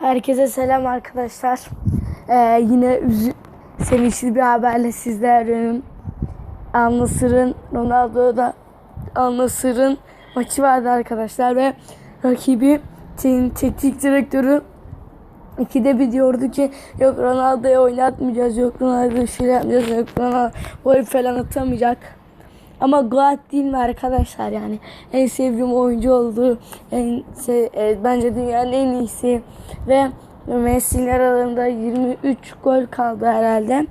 Herkese selam arkadaşlar. Ee, yine üzü sevinçli bir haberle sizlerleyim. Al-Nassr'ın Ronaldo'da Al-Nassr'ın maçı vardı arkadaşlar ve rakibi te- teknik direktörü ikide bir diyordu ki yok Ronaldo'yu oynatmayacağız yok Ronaldo'yu şöyle yapmayacağız yok Ronaldo gol falan atamayacak. Ama Goat değil mi arkadaşlar yani en sevdiğim oyuncu oldu. En se- e, bence dünyanın en iyisi ve Messi'nin aralarında 23 gol kaldı herhalde.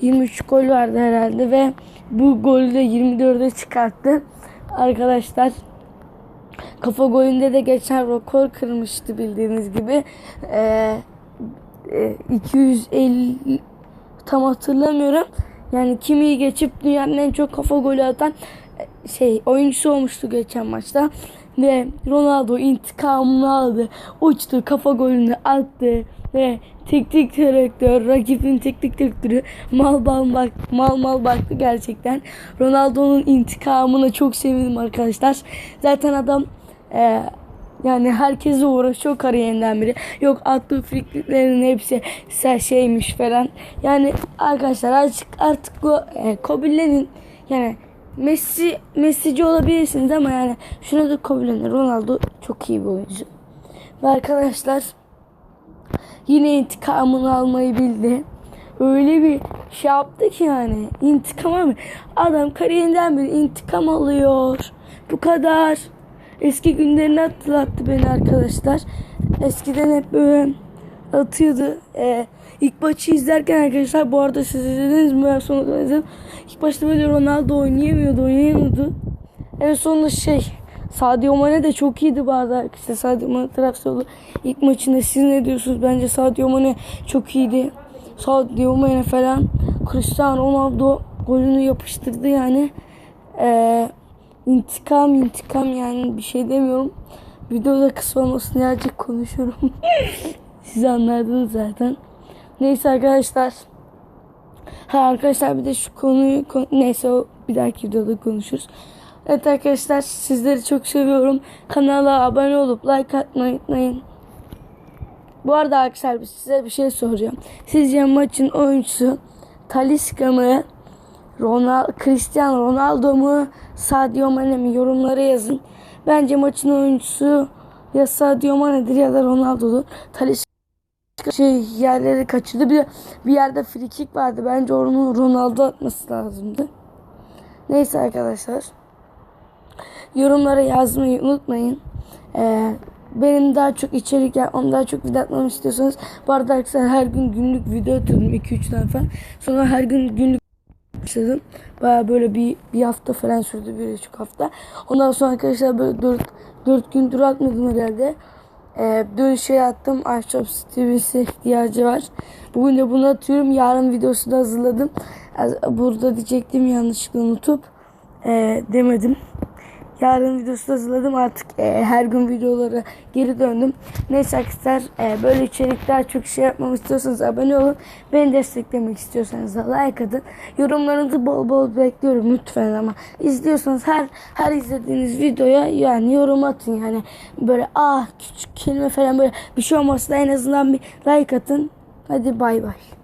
23 gol vardı herhalde ve bu golü de 24'e çıkarttı. Arkadaşlar kafa golünde de geçen rekor kırmıştı bildiğiniz gibi. Ee, e, 250 tam hatırlamıyorum. Yani kimi geçip dünyanın en çok kafa golü atan e, şey oyuncusu olmuştu geçen maçta. Ve Ronaldo intikamını aldı. Uçtu kafa golünü attı. Ve teknik direktör, rakibin teknik direktörü mal mal, bak, mal mal baktı gerçekten. Ronaldo'nun intikamına çok sevindim arkadaşlar. Zaten adam e, yani herkese uğraşıyor kariyerinden biri. Yok attığı frikiklerin hepsi şeymiş falan. Yani arkadaşlar artık artık bu e, kabullenin. Yani Messi Messi'ci olabilirsiniz ama yani şunu da kabullenin. Ronaldo çok iyi bir oyuncu. Ve arkadaşlar yine intikamını almayı bildi. Öyle bir şey yaptı ki yani intikam almıyor. Adam kariyerinden beri intikam alıyor. Bu kadar. Eski günlerini hatırlattı beni arkadaşlar. Eskiden hep böyle atıyordu. Ee, ilk maçı izlerken arkadaşlar bu arada siz izlediniz mi? Ben sonunda izledim. İlk başta böyle Ronaldo oynayamıyordu, oynayamıyordu. En sonunda şey Sadio Mane de çok iyiydi bazı arkadaşlar. Sadio Mane Trabzonlu ilk maçında siz ne diyorsunuz? Bence Sadio Mane çok iyiydi. Sadio Mane falan Cristiano Ronaldo golünü yapıştırdı yani. Eee İntikam intikam yani bir şey demiyorum. Videoda kısa olmasın diye azıcık konuşuyorum. Siz anladınız zaten. Neyse arkadaşlar. Ha arkadaşlar bir de şu konuyu konu- neyse o bir dahaki videoda konuşuruz. Evet arkadaşlar sizleri çok seviyorum. Kanala abone olup like atmayı unutmayın. Bu arada arkadaşlar size bir şey soracağım. Sizce maçın oyuncusu Talisca mı? Ronaldo, Cristiano Ronaldo mu? Sadio Mane mi? Yorumlara yazın. Bence maçın oyuncusu ya Sadio Mane'dir ya da Ronaldo'dur. Talisca şey yerleri kaçırdı. Bir, bir yerde free kick vardı. Bence onu Ronaldo atması lazımdı. Neyse arkadaşlar. Yorumlara yazmayı unutmayın. Ee, benim daha çok içerik yapmam, daha çok video atmamı istiyorsanız bu arada her gün günlük video atıyordum 2-3 tane falan. Sonra her gün günlük başladım. Baya böyle bir, bir hafta falan sürdü, bir buçuk hafta. Ondan sonra arkadaşlar böyle 4, 4 gündür atmadım herhalde. Ee, dün şey attım, Ahşap TV'si ihtiyacı var. Bugün de bunu atıyorum. Yarın videosu da hazırladım. Az- Burada diyecektim yanlışlıkla unutup ee, demedim. Yarın videosu hazırladım. Artık e, her gün videolara geri döndüm. Neyse arkadaşlar e, böyle içerikler çok şey yapmamı istiyorsanız abone olun. Beni desteklemek istiyorsanız da like atın. Yorumlarınızı bol bol bekliyorum lütfen ama izliyorsanız her her izlediğiniz videoya yani yorum atın yani böyle ah küçük kelime falan böyle bir şey olmasa en azından bir like atın. Hadi bay bay.